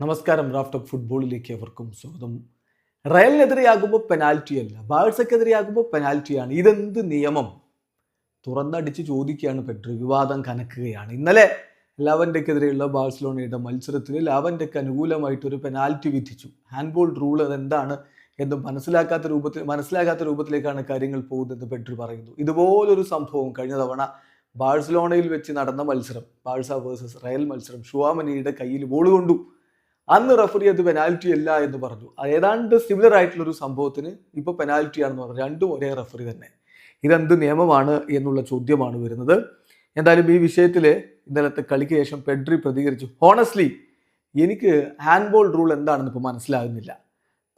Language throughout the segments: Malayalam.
നമസ്കാരം റാഫ്റ്റ് ഓഫ് ഫുട്ബോളിലേക്ക് അവർക്കും സ്വാഗതം. റയലിനെതിരെയാകുമ്പോൾ പെനാൽറ്റി അല്ല. ബാഴ്സക്കെതിരെയാകുമ്പോൾ പെനാൽറ്റിയാണ് ഇതെന്ത് നിയമം? തുറന്നടിച്ച് ചോദിക്കുകയാണ് പെട്രി. വിവാദം കനക്കുകയാണ്. ഇന്നലെ ലാവൻഡക്കെതിരെയുള്ള ബാഴ്സലോണയുടെ മത്സരത്തിൽ ലാവൻഡയ്ക്ക് അനുകൂലമായിട്ട് ഒരു പെനാൽറ്റി വിധിച്ചു. ഹാൻഡ്ബോൾ റൂൾ അതെന്താണ് എന്ന് മനസ്സിലാക്കാത്ത രൂപത്തിൽ മനസ്സിലാക്കാത്ത രൂപത്തിലേക്കാണ് കാര്യങ്ങൾ പോകുന്നത് പെട്രി പറയുന്നു. ഇതുപോലൊരു സംഭവം കഴിഞ്ഞ തവണ ബാഴ്സലോണയിൽ വെച്ച് നടന്ന മത്സരം ബാഴ്സ വേഴ്സസ് റയൽ മത്സരം ഷുവാമനിയുടെ കയ്യിൽ ബോൾ കൊണ്ടു. അന്ന് റഫറി അത് പെനാൽറ്റി അല്ല എന്ന് പറഞ്ഞു. ഏതാണ്ട് സിമിലർ ആയിട്ടുള്ള ഒരു സംഭവത്തിന് പെനാൽറ്റി ആണെന്ന് പറഞ്ഞു. രണ്ടും ഒരേ റഫറി തന്നെ. ഇതെന്ത് നിയമമാണ് എന്നുള്ള ചോദ്യമാണ് വരുന്നത്. എന്തായാലും ഈ വിഷയത്തിൽ ഇന്നലത്തെ കളിക്ക് ശേഷം പെഡ്രി പ്രതികരിച്ചു. ഹോണസ്റ്റ്ലി എനിക്ക് ഹാൻഡ്ബോൾ റൂൾ എന്താണെന്ന് ഇപ്പോൾ മനസ്സിലാകുന്നില്ല.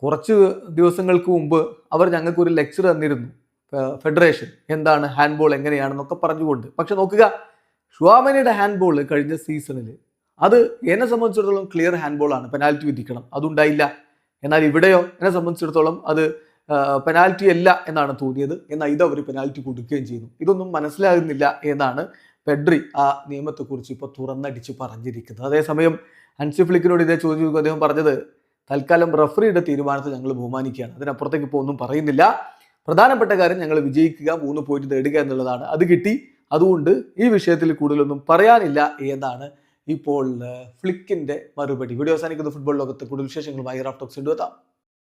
കുറച്ച് ദിവസങ്ങൾക്ക് മുമ്പ് അവർ ഞങ്ങൾക്ക് ഒരു ലെക്ചർ തന്നിരുന്നു ഫെഡറേഷൻ എന്താണ് ഹാൻഡ്ബോൾ എങ്ങനെയാണെന്നൊക്കെ പറഞ്ഞുകൊണ്ട്. പക്ഷെ നോക്കുക ഷുവാമനിയുടെ ഹാൻഡ്ബോൾ കഴിഞ്ഞ സീസണിൽ അത് എന്നെ സംബന്ധിച്ചിടത്തോളം ക്ലിയർ ഹാൻഡ്ബോൾ ആണ്. പെനാൽറ്റി വിധിക്കണം. അതുണ്ടായില്ല. എന്നാൽ ഇവിടെയോ എന്നെ സംബന്ധിച്ചിടത്തോളം അത് പെനാൽറ്റി അല്ല എന്നാണ് തോന്നിയത്. എന്നാൽ ഇത് അവർ പെനാൽറ്റി കൊടുക്കുകയും ചെയ്യുന്നു. ഇതൊന്നും മനസ്സിലാകുന്നില്ല എന്നാണ് പെഡ്രി ആ നിയമത്തെക്കുറിച്ച് ഇപ്പോൾ തുറന്നടിച്ച് പറഞ്ഞിരിക്കുന്നത്. അതേസമയം അൻസിഫ്ലിക്കിനോട് ഇതേ ചോദിച്ചു അദ്ദേഹം പറഞ്ഞത് തൽക്കാലം റഫറിയുടെ തീരുമാനത്തെ ഞങ്ങൾ ബഹുമാനിക്കുകയാണ്. അതിനപ്പുറത്തേക്ക് ഇപ്പോൾ ഒന്നും പറയുന്നില്ല. പ്രധാനപ്പെട്ട കാര്യം ഞങ്ങൾ വിജയിക്കുക മൂന്ന് പോയിന്റ് നേടുക എന്നുള്ളതാണ്. അത് കിട്ടി. അതുകൊണ്ട് ഈ വിഷയത്തിൽ കൂടുതലൊന്നും പറയാനില്ല എന്നാണ് ഇപ്പോൾ ഫ്ലിക്കിന്റെ മറുപടി. വീഡിയോ അവസാനിക്കുന്ന. ഫുട്ബോൾ ലോകത്ത് കൂടുതൽ വിശേഷങ്ങളുമായി റാഫ്റ്റോക്സ് എത്താം.